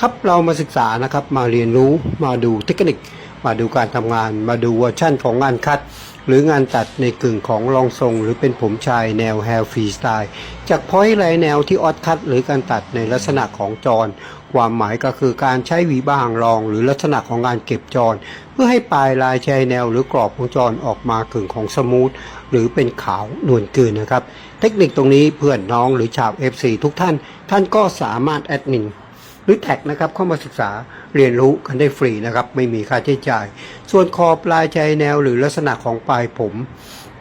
ครับเรามาศึกษานะครับมาเรียนรู้มาดูเทคนิค มาดูการทำงาน มาดูเวอร์ชั่นของงานคัด หรืองานตัดในกึ่งของรองทรง หรือเป็นผมชายแนวแฮร์ฟรีสไตล์จากพอยต์ไรแนวที่ออดคัด หรือการตัดในลักษณะของจร ความหมายก็คือการใช้หวีบางรอง หรือลักษณะของการเก็บจร เพื่อให้ปลายลายชายแนว หรือกรอบของจรออกมากึ่งของสมูทหรือเป็นขาวนวลเกลืนนะครับ เทคนิคตรงนี้เพื่อนน้องหรือชาว FC ทุกท่าน ท่านก็สามารถแอดมิน หรือแท็กนะครับเข้ามาศึกษาเรียนรู้กันได้ฟรีนะครับ ไม่มีค่าใช้จ่าย ส่วนขอบปลายชายแนวหรือลักษณะของปลายผม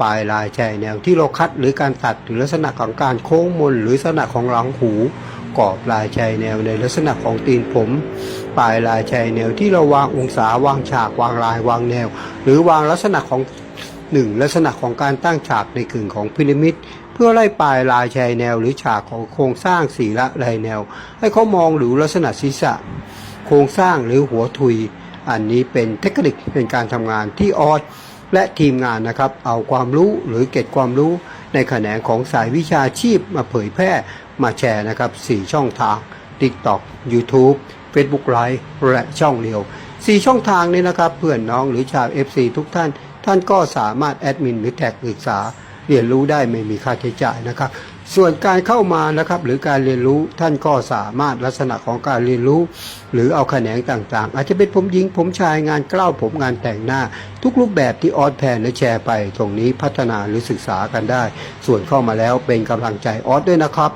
ปลายลายชายแนวที่เราคัดหรือการตัดหรือลักษณะของการโค้งมนหรือลักษณะของหลังหูกรอบลายชายแนวในลักษณะของตีนผม ปลายลายชายแนวที่เราวางองศาวางฉากวางลายวางแนว หรือวางลักษณะของหนึ่งลักษณะของการตั้งฉากในกึ่งของพีระมิด เพื่อไล่ปลายลายชายแนวหรือฉากของโครงสร้างสีละลายแนว ให้เขามองหรือลักษณะศีรษะ โครงสร้างหรือหัวทุย อันนี้เป็นเทคนิคเป็นการทำงานที่ออสและทีมงานนะครับเอาความรู้หรือเก็บความรู้ในแขนงของสายวิชาชีพมาเผยแพร่มาแชร์นะครับ 4 ช่องทาง TikTok YouTube Facebook Live และช่องเดียว 4 ช่องทางนี้นะครับ เพื่อนน้องหรือชาว FC ทุกท่าน ท่านก็สามารถแอดมินหรือแท็กศึกษา เรียนรู้ได้ไม่มีค่าใช้จ่ายนะครับ ส่วนการเข้ามานะครับหรือการเรียนรู้ท่านก็สามารถลักษณะของการเรียนรู้ หรือเอาแขนงต่างๆ อาจจะเป็นผมหญิงผมชายงานเกล้าผมงานแต่งหน้า ทุกรูปแบบที่ออสแพนและแชร์ไปตรงนี้พัฒนาหรือศึกษากันได้ ส่วนเข้ามาแล้วเป็นกำลังใจออสด้วยนะครับ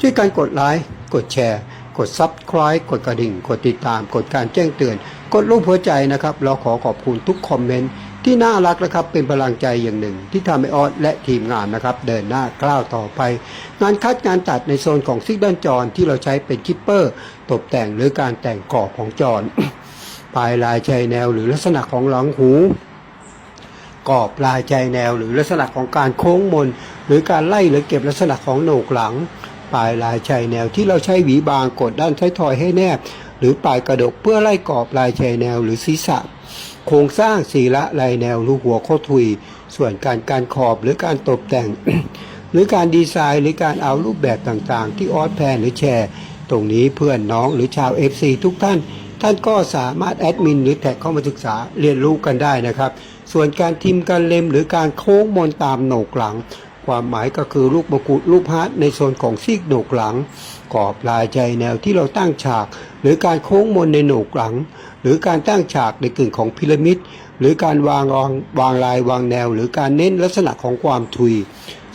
ช่วยกันกดไลค์กดแชร์กด Subscribe กดกระดิ่ง กดติดตาม กดการแจ้งเตือน กดรูปหัวใจนะครับ เราขอขอบคุณทุกคอมเมนต์ ที่น่ารักนะครับเป็นพลังใจอย่างหนึ่ง ที่ทำให้ออสและทีมงานนะครับ เดินหน้าก้าวต่อไป งานคัดงานตัดในโซนของซิกด้านจรที่เราใช้เป็นคิปเปอร์ ตกแต่งหรือการแต่งกรอบของจรปลายลายชายแนวหรือลักษณะของหลังหูกรอบลายใจแนวหรือลักษณะของการโค้งมน หรือการไล่หรือเก็บลักษณะของโหนกหลัง ปลายลายชายแนวที่เราใช้หวีบางกดด้านท้ายทอยให้แนบ หรือปลายกระดกเพื่อไล่กรอบลายชายแนวหรือศีรษะ โครงสร้างสีละลายแนวหรือหัวโคทุย ส่วนการการขอบหรือการตกแต่ง หรือการดีไซน์หรือการเอารูปแบบต่างๆ ที่ออสแพนหรือแชร์ ตรงนี้เพื่อนน้องหรือชาว FC ทุกท่านท่านก็สามารถแอดมินหรือแท็กเข้ามาศึกษาเรียนรู้กันได้นะครับ ส่วนการทิมการเล็มหรือการโค้งมนตามโหนกหลัง ความหมายก็คือลูกมะกรูดรูปฮาร์ดในโซนของซีกโหนกหลัง กรอบลายใจแนวที่เราตั้งฉาก หรือการโค้งมนในโหนกหลัง หรือการตั้งฉากในกึ่งของพีระมิด หรือการวางรองวางลายวางแนว หรือการเน้นลักษณะของความทุย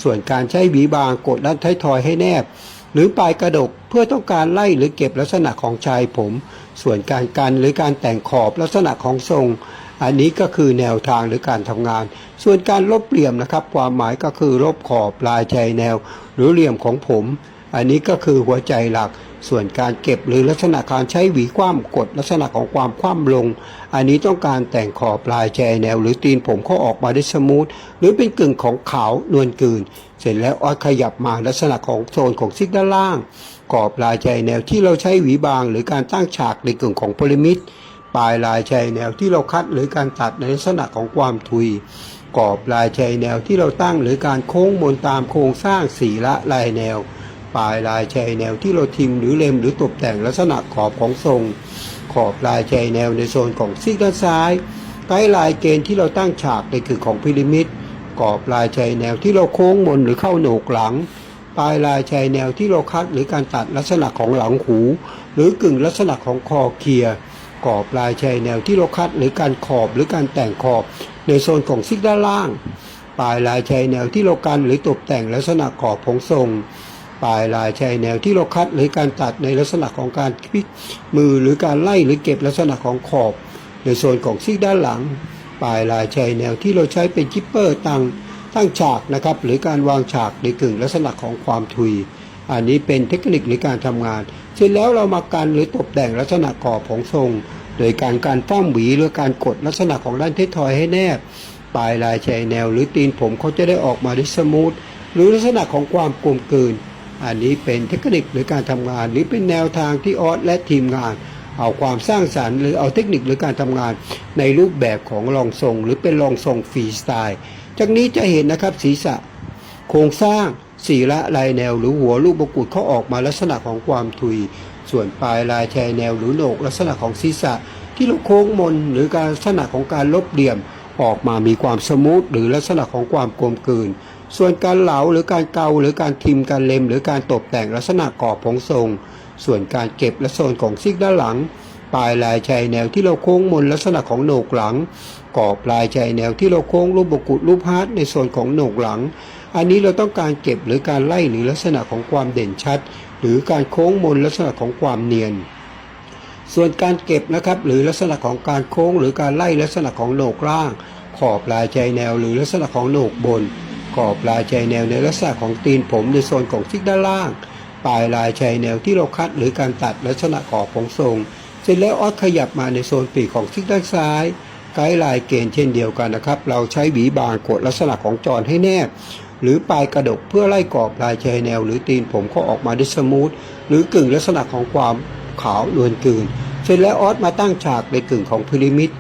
ส่วนการใช้หวีบางกดด้านท้ายทอยให้แนบ หรือปลายกระดกเพื่อต้องการไล่หรือเก็บลักษณะของชายผม ส่วนการกันหรือการแต่งขอบลักษณะของทรง อันนี้ก็คือแนวทางหรือการทำงาน ส่วนการลบเหลี่ยมนะครับ ความหมายก็คือลบขอบลายชายแนว หรือเหลี่ยมของผม อันนี้ก็คือหัวใจหลัก ส่วนการเก็บหรือลักษณะการใช้หวีคว่ำกดลักษณะของความคว่ำลง อันนี้ต้องการแต่งขอบลายแชายแนว หรือตีนผมเขาออกมาได้สมูทหรือเป็นกึ่งของขาวนวลกืนเสร็จแล้วออดขยับมาลักษณะของโซนของซิกด้านล่าง กรอบลายชายแนวที่เราใช้หวีบาง หรือการตั้งฉากในกึ่งของพีระมิด ปลายลายชายแนวที่เราคัดหรือการตัดในลักษณะของความทุยกรอบลายชายแนวที่เราตั้งหรือการโค้งมนตามโครงสร้างสีละลายแนว ปลายลายชายแนวที่เราทิมหรือเล็มหรือตกแต่งลักษณะขอบของทรง ขอบลายชายแนวในโซนของซีกด้านซ้ายใกล้ลายเกณฑ์ที่เราตั้งฉากในคือของพีระมิดกรอบลายชายแนวที่เราโค้งมนหรือเข้าโหนกหลัง ปลายลายชายแนวที่เราคัดหรือการตัดลักษณะของหลังหู หรือกึ่งลักษณะของคอเคียร์ กอบลายชายแนวที่เราคัดหรือการขอบหรือการแต่งขอบในโซนของซิกด้านล่าง ปลายลายชายแนวที่เรากันหรือตกแต่งลักษณะขอบของทรงปลายลายชายแนวที่เราคัดหรือการตัดในลักษณะของการพลิกมือหรือการไล่หรือเก็บลักษณะของขอบ ในโซนของซีกด้านหลัง ปลายลายชายแนวที่เราใช้เป็นจิปเปอร์ตั้งตั้งฉากนะครับหรือการวางฉากในกึ่งลักษณะของความทุย อันนี้เป็นเทคนิคหรือการทำงาน เสร็จแล้วเรามากันหรือตกแต่งลักษณะขอบของทรง โดยการการฟ้ามหวีหรือการกดลักษณะของด้านเททอยให้แนบ ปลายลายชายแนว หรือตีนผมเขาจะได้ออกมาได้สมูทหรือลักษณะของความกลมกลืน อันนี้เป็นเทคนิคหรือการทำงาน หรือเป็นแนวทางที่ออสและทีมงาน เอาความสร้างสรรค์ หรือเอาเทคนิคหรือการทำงาน ในรูปแบบของรองทรง หรือเป็นรองทรงฟรีสไตล์ จากนี้จะเห็นนะครับศีรษะ โครงสร้างสีละลายแนว หรือหัวลูกบกุดเขาออกมาลักษณะของความทุย ส่วนปลายลายแชายแนวหรือโหนกลักษณะของศีรษะ ที่เราโค้งมนหรือการลักษณะของการลบเหลี่ยม ออกมามีความสมูทหรือลักษณะของความกลมกลืน ส่วนการเหลาหรือการเกาหรือการทิมการเล็ม หรือการตกแต่งลักษณะกรอบของทรง ส่วนการเก็บและโซนของซิกด้านหลังปลายลายชายแนวที่เราโค้งมนลักษณะของโหนกหลังกรอบลายชายแนวที่เราโค้งรูปบกุดรูปฮาร์ดในโซนของโหนกหลัง อันนี้เราต้องการเก็บหรือการไล่หรือลักษณะของความเด่นชัด หรือการโค้งมนลักษณะของความเนียน ส่วนการเก็บนะครับหรือลักษณะของการโค้ง หรือการไล่ลักษณะของโหนกล่าง ขอบลายใจแนวหรือลักษณะของโหนกบน ขอบลายใจแนวในลักษณะของตีนผมในโซนของซิกด้านล่าง ปลายลายชายแนวที่เราคัด หรือการตัดลักษณะขอบของทรง เสร็จแล้วออดขยับมาในโซนปีกของซิกด้านซ้ายไกด์ลายเกณฑ์เช่นเดียวกันนะครับ เราใช้หวีบางกดลักษณะของจอนให้แนบ หรือปลายกระดกเพื่อไล่กรอบลายชายแนว หรือตีนผมก็ออกมาได้สมูทหรือกึ่งลักษณะของความขาวนวลกลืน เสร็จแล้วออสมาตั้งฉากในกึ่งของพีระมิด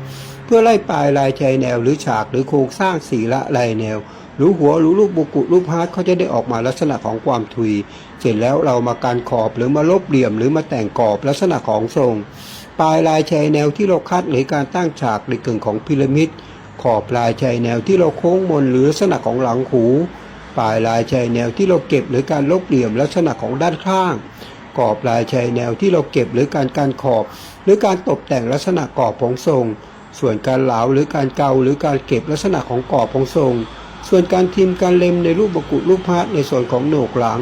เพื่อไล่ปลายลายชายแนว หรือฉากหรือโครงสร้างสีละลายแนว หรือหัวหรือลูกบุกุรูปฮาร์ดเขาจะได้ออกมาลักษณะของความทุย เสร็จแล้วเรามาการขอบหรือมาลบเหลี่ยม หรือมาแต่งกรอบลักษณะของทรง ปลายลายชายแนวที่เราคัดหรือการตั้งฉากในกึ่งของพีระมิดขอบลายชายแนวที่เราโค้งมนหรือลักษณะของหลังหู ปลายลายชายแนวที่เราเก็บหรือการลบเหลี่ยมลักษณะของด้านข้าง กรอบลายชายแนวที่เราเก็บหรือการการขอบ หรือการตกแต่งลักษณะกรอบของทรง ส่วนการเหลาหรือการเกาหรือการเก็บลักษณะของกรอบของทรง ส่วนการทิมการเล็มในรูปบกุรูปพาร์ทในส่วนของโหนกหลัง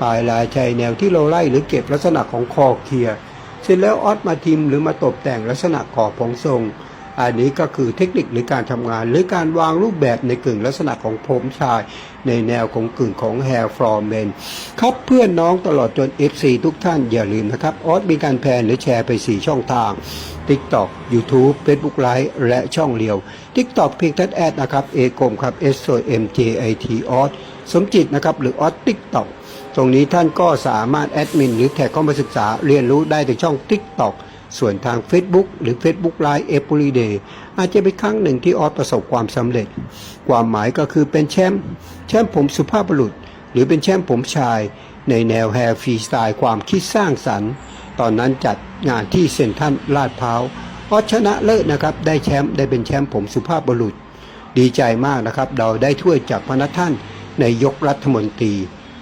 ปลายลายชายแนวที่เราไล่หรือเก็บลักษณะของคอเคลียเสร็จแล้วออสมาทิมหรือมาตกแต่งลักษณะกรอบของทรง อันนี้ก็คือเทคนิคหรือการทำงาน หรือการวางรูปแบบในกึ่งลักษณะของผมชาย ในแนวของกึ่งของ hair from men ครับเพื่อนน้องตลอดจน FC ทุกท่านอย่าลืมนะครับออสมีการแพนหรือแชร์ไป 4 ช่องทาง TikTok YouTube Facebook Live และช่องเลียว TikTok เพียงทัดแอดนะครับเอกมครับ S O M J I T ออสสมจิตนะครับหรือออส TikTok ตรงนี้ท่านก็สามารถแอดมินหรือแท็กเข้ามาศึกษาเรียนรู้ได้ในช่อง TikTok ส่วนทาง Facebook หรือ Facebook Live Everyday อาจจะเป็นครั้งหนึ่งที่ออสประสบความสำเร็จ ความหมายก็คือเป็นแชมป์แชมป์ผมสุภาพบุรุษ หรือเป็นแชมป์ผมชาย ในแนวแฮร์ฟรีสไตล์ความคิดสร้างสรรค์ ตอนนั้นจัดงานที่เซ็นทรัลลาดพร้าวออสชนะเลิศนะครับได้แชมป์ได้เป็นแชมป์ผมสุภาพบุรุษ ดีใจมากนะครับเราได้ถ้วยจากพระนักท่านในยกรัฐมนตรี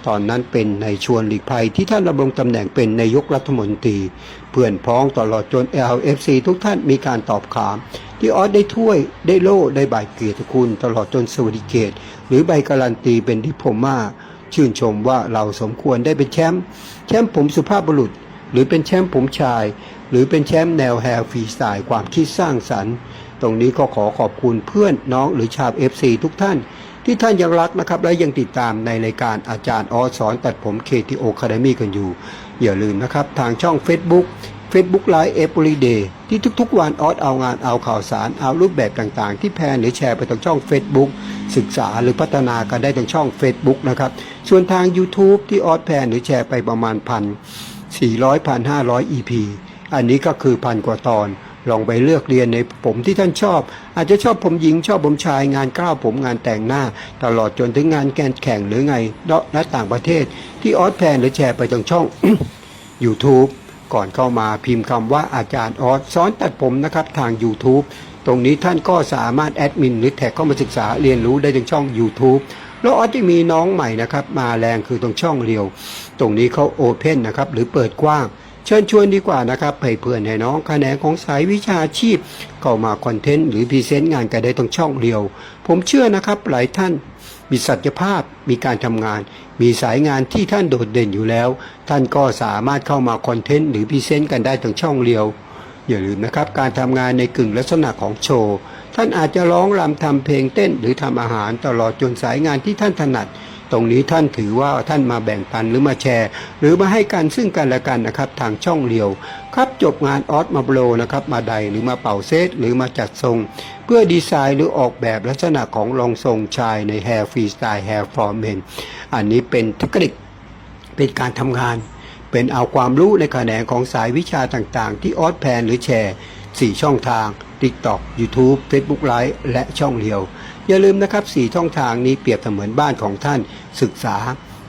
ตอนนั้นเป็นในชวนหลีกภัยที่ท่านดำรงตำแหน่งเป็นนายกรัฐมนตรี เพื่อนพ้องตลอดจน LFC ทุกท่านมีการตอบขามที่ออสได้ถ้วยได้โล่ได้ใบเกียรติคุณ ตลอดจนสวัสดิเกตหรือใบการันตีเป็นดิโพมาชื่นชมว่าเราสมควรได้เป็นแชมป์แชมป์ผมสุภาพบุรุษ หรือเป็นแชมป์ผมชาย หรือเป็นแชมป์แนวแฮร์ฟรีสไตล์ความคิดสร้างสรรค์ ตรงนี้ก็ขอขอบคุณเพื่อนน้องหรือชาว FC ทุกท่าน ที่ท่านยังรักนะครับ และยังติดตามในรายการอาจารย์ออสสอนตัดผม KTO Academy กันอยู่ อย่าลืมนะครับ ทางช่อง Facebook Facebook Live Every Day ที่ทุกๆ วันออสเอางานเอาข่าวสารเอารูปแบบต่างๆ ที่แพนหรือแชร์ไปทางช่อง Facebook ศึกษาหรือพัฒนากันได้ทางช่อง Facebook นะครับ ส่วนทาง YouTube ที่ออสแพนหรือแชร์ไปประมาณพัน400พัน500 EP อันนี้ก็คือพันกว่าตอน ลองไปเลือกเรียนในผมที่ท่านชอบ อาจจะชอบผมหญิงชอบผมชายงานกล้าวผมงานแต่งหน้า ตลอดจนถึงงานแกนแข่งหรือไงและต่างประเทศ ที่ออสแพนหรือแชร์ไปทางช่อง YouTube ก่อนเข้ามาพิมพ์คำว่าอาจารย์ออสสอนตัดผมนะครับทาง YouTube ตรงนี้ท่านก็สามารถแอดมินหรือแท็กเข้ามาศึกษาเรียนรู้ได้ทางช่อง YouTube แล้วออสจะมีน้องใหม่นะครับมาแรงคือตรงช่องเรียว ตรงนี้เขาโอเพนนะครับหรือเปิดกว้าง เชิญชวนดีกว่านะครับให้เพื่อนให้น้องคะแนนของสายวิชาชีพ เข้ามาคอนเทนต์หรือพรีเซนต์งานกันได้ตรงช่องเรียว ผมเชื่อนะครับหลายท่านมีศักยภาพมีการทำงาน มีสายงานที่ท่านโดดเด่นอยู่แล้ว ท่านก็สามารถเข้ามาคอนเทนต์หรือพรีเซนต์กันได้ทางช่องเรียวอย่าลืมนะครับการทำงานในกึ่งลักษณะของโชว์ ท่านอาจจะร้องรำทำเพลงเต้นหรือทำอาหารตลอดจนสายงานที่ท่านถนัด ตรงนี้ท่านถือว่าท่านมาแบ่งปันหรือมาแชร์ หรือมาให้กันซึ่งกันและกันนะครับทางช่องเรียว ครับจบงานออสมาโบรนะครับมาใดหรือมาเป่าเซตหรือมาจัดทรง เพื่อดีไซน์หรือออกแบบลักษณะของรองทรงชายใน Hair Freestyle Hair From Men อันนี้เป็นเทคนิคเป็นการทำงาน เป็นเอาความรู้ในแขนงของสายวิชาต่างๆ ที่ออสแพนหรือแชร์ 4 ช่องทาง TikTok YouTube Facebook Live และช่องเดียว อย่าลืมนะครับ4ช่องทางนี้เปรียบเสมือนบ้านของท่านศึกษา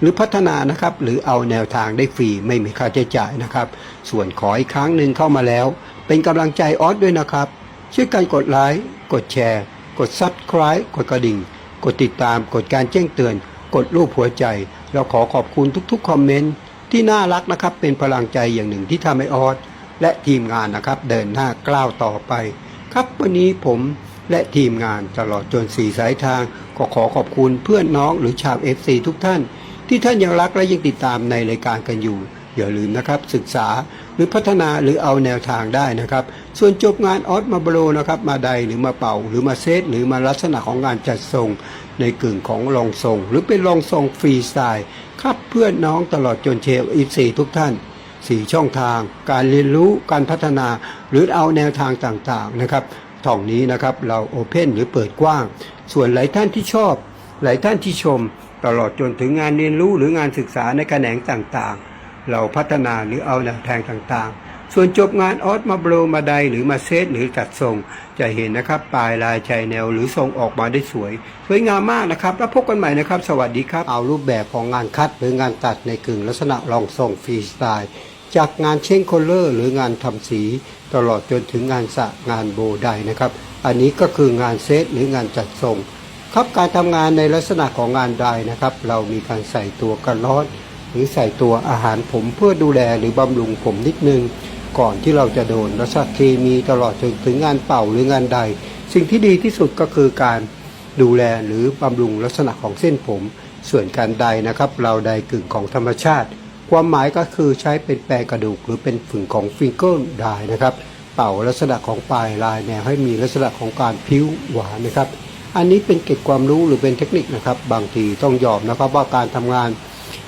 หรือพัฒนานะครับหรือเอาแนวทางได้ฟรีไม่มีค่าใช้จ่ายนะครับ ส่วนขออีกครั้งหนึ่งเข้ามาแล้ว เป็นกำลังใจออสด้วยนะครับ ช่วยกันกดไลค์กดแชร์ กด Subscribe กดกระดิ่ง กดติดตามกดการแจ้งเตือน กดรูปหัวใจเราขอขอบคุณทุกๆคอมเมนต์ที่น่ารักนะครับเป็นพลังใจอย่างหนึ่งที่ทำให้ออสและทีมงานนะครับเดินหน้ากล้าวต่อไป ครับวันนี้ผมและทีมงานตลอดจนสี่สายทาง ก็ขอขอบคุณเพื่อนน้องหรือชาว FC ทุกท่าน ที่ท่านยังรักและยังติดตามในรายการกันอยู่ อย่าลืมนะครับ ศึกษาหรือพัฒนาหรือเอาแนวทางได้นะครับ ส่วนจบงานออสมาโบรนะครับ มาใดหรือมาเป่า หรือมาเซตหรือมาลักษณะของงานจัดทรง ในกึ่งของรองทรง หรือเป็นรองทรงฟรีสไตล์ครับเพื่อนน้องตลอดจนเชลอีซีทุกท่าน สี่ช่องทาง การเรียนรู้การพัฒนา หรือเอาแนวทางต่างๆนะครับท่องนี้นะครับเราโอเพนหรือเปิดกว้าง ส่วนหลายท่านที่ชอบ หลายท่านที่ชม ตลอดจนถึงงานเรียนรู้หรืองานศึกษาในแขนงต่างๆ เราพัฒนาหรือเอาแนวทางต่างๆส่วนจบงานออสมาโบรมาไดหรือมาเซตหรือจัดทรง จะเห็นนะครับปลายลายชายแนวหรือทรงออกมาได้สวย สวยงามมากนะครับ แล้วพบกันใหม่นะครับ สวัสดีครับ เอารูปแบบของงานคัดหรืองานตัดในกึ่งลักษณะลองทรงฟรีสไตล์ จากงานเช่งโคลเลอร์ หรืองานทำสี ตลอดจนถึงงานสระงานโบไดนะครับ อันนี้ก็คืองานเซตหรืองานจัดทรงครับการทำงานในลักษณะของงานไดนะครับ เรามีการใส่ตัวกันร้อนหรือใส่ตัวอาหารผมเพื่อดูแลหรือบำรุงผมนิดนึง ก่อนที่เราจะโดนลักษณะเคมีตลอดจนถึงงานเป่าหรืองานใด สิ่งที่ดีที่สุดก็คือการดูแลหรือบำรุงลักษณะของเส้นผม ส่วนการใดนะครับ เราใดกึ่งของธรรมชาติ ความหมายก็คือใช้เป็นแปรกระดูก หรือเป็นฝึ่งของฟิงเกิลได้นะครับ เป่าลักษณะของปลายลายแนวให้มีลักษณะของการพิ้วหวานนะครับ อันนี้เป็นเกร็ดความรู้หรือเป็นเทคนิคนะครับ บางทีต้องยอมนะครับว่าการทำงาน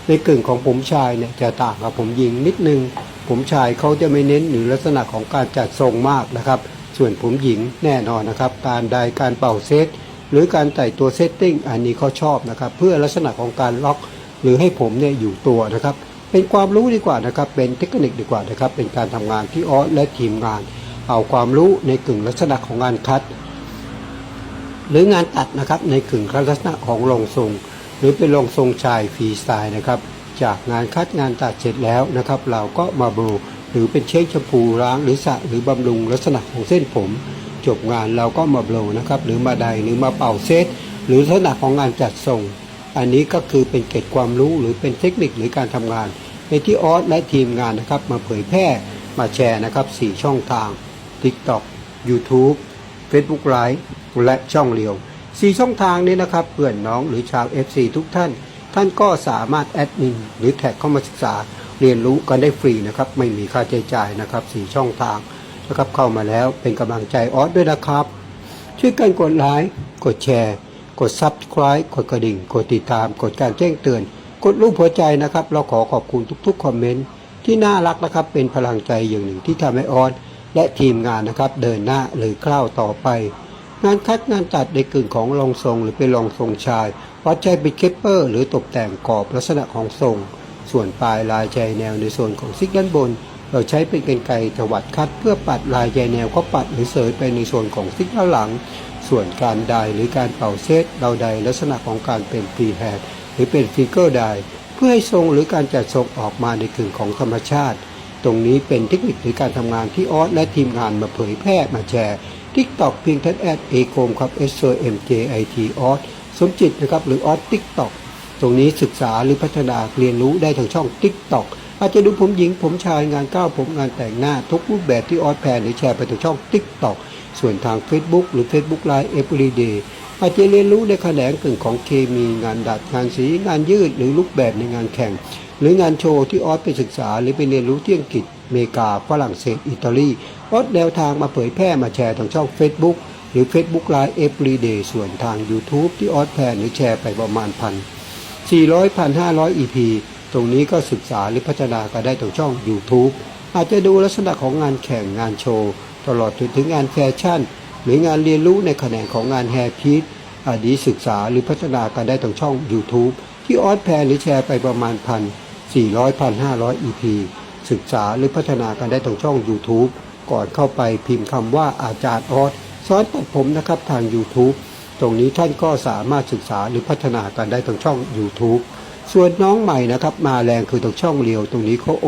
ในกึ่งของผมชายเนี่ยจะต่างกับผมหญิงนิดนึง ผมชายเขาจะไม่เน้นหรือลักษณะของการจัดทรงมากนะครับ ส่วนผมหญิงแน่นอนนะครับ การใดการเป่าเซตหรือการไต่ตัวเซตติ้งอันนี้เขาชอบนะครับ เพื่อลักษณะของการล็อก หรือให้ผมเนี่ยอยู่ตัวนะครับ เป็นความรู้ดีกว่านะครับ เป็นเทคนิคดีกว่านะครับ เป็นการทำงานที่ออสและทีมงาน เอาความรู้ในกึ่งลักษณะของงานคัด หรืองานตัดนะครับในกึ่งลักษณะของรองทรง หรือเป็นรองทรงชายฟรีสไตล์นะครับ จากงานคัดงานตัดเสร็จแล้วนะครับ เราก็มาโบรหรือเป็นเช็คแชมพูล้างหรือสระหรือบำรุงลักษณะของเส้นผม จบงานเราก็มาโบรนะครับ หรือมาใดหรือมาเป่าเซตหรือลักษณะของงานจัดทรงอันนี้ก็คือเป็นเกร็ดความรู้หรือเป็นเทคนิคหรือการทำงาน ในที่ออสและทีมงานนะครับมาเผยแพร่มาแชร์นะครับ 4 ช่องทาง TikTok YouTube Facebook Live และช่องเรียว 4 ช่องทางนี้นะครับเพื่อนน้องหรือชาว FC ทุกท่าน ท่านก็สามารถแอดมินหรือแท็กเข้ามาศึกษา เรียนรู้กันได้ฟรีนะครับ ไม่มีค่าใช้จ่ายนะครับ 4 ช่องทางนะครับเข้ามาแล้วเป็นกำลังใจออสด้วยนะครับ ช่วยกันกดไลค์กดแชร์ กด Subscribe กดกระดิ่ง กดติดตาม กดการแจ้งเตือน กดรูปหัวใจนะครับ เราขอขอบคุณทุกๆคอมเมนต์ที่น่ารักนะครับ เป็นพลังใจอย่างหนึ่งที่ทำให้ออสและทีมงานนะครับ เดินหน้าหรือคล้าวต่อไป งานคัดงานตัดในกึ่งของรองทรง หรือเป็นรองทรงชายวัดใจเป็นเคปเปอร์ หรือตกแต่งกรอบลักษณะของทรง ส่วนปลายลายใจแนวในส่วนของซิกด้านบน เราใช้เป็นกรรไกรถวัดคัดเพื่อปัดลายใจแนวก็ปัดหรือเสยไปในส่วนของซิกด้านหลัง ส่วนการไดหรือการเป่าเซตเราไดลักษณะของการเป็นฟรีแฮนด์หรือเป็นฟิกเกอร์ไดเพื่อให้ทรงหรือการจัดทรงออกมาในกึ่งของธรรมชาติ ตรงนี้เป็นเทคนิคหรือการทำงานที่ออสและทีมงานมาเผยแพร่มาแชร์ทิกตอกเพียงทัดแอดเอโคมครับ S O M J I T ออสสมจิตนะครับหรือออสทิกตอกตรงนี้ศึกษาหรือพัฒนาเรียนรู้ได้ทางช่องทิกตอก อาจจะดูผมหญิงผมชายงานก้าวผมงานแต่งหน้า ทุกรูปแบบที่ออสแพนหรือแชร์ไปทางช่องทิกตอกส่วนทาง Facebook หรือ Facebook Live Everyday อาจจะเรียนรู้ในแขนงกึ่งของเคมีงานดัดงานสีงานยืดหรือรูปแบบในงานแข่ง หรืองานโชว์ที่ออสไปศึกษา หรือไปเรียนรู้ที่อังกฤษอเมริกาฝรั่งเศสอิตาลีออสแนวทางมาเผยแพร่มาแชร์ทางช่อง Facebook หรือ Facebook Live Everyday ส่วนทาง YouTube ที่ออสแพนหรือแชร์ไปประมาณพัน400 1,500 EP ตรงนี้ก็ศึกษาหรือพัฒนากันได้ทางช่อง YouTube อาจจะดูลักษณะของงานแข่งงานโชว์ ตลอดจนถึงงานแฟชั่น หรืองานเรียนรู้ในแขนงของงานแฮร์พีทอันนี้ศึกษาหรือพัฒนากันได้ทางช่อง YouTube ที่ออสแพนหรือแชร์ไปประมาณพัน400 1,500 EP ศึกษาหรือพัฒนากันได้ทางช่อง YouTube ก่อนเข้าไปพิมพ์คำว่าอาจารย์ออสสอนตัดผมนะครับทาง YouTube ตรงนี้ท่านก็สามารถศึกษาหรือพัฒนากันได้ทางช่อง YouTube ส่วนน้องใหม่นะครับ มาแรงคือตรงช่องเลียวตรงนี้เขาโอ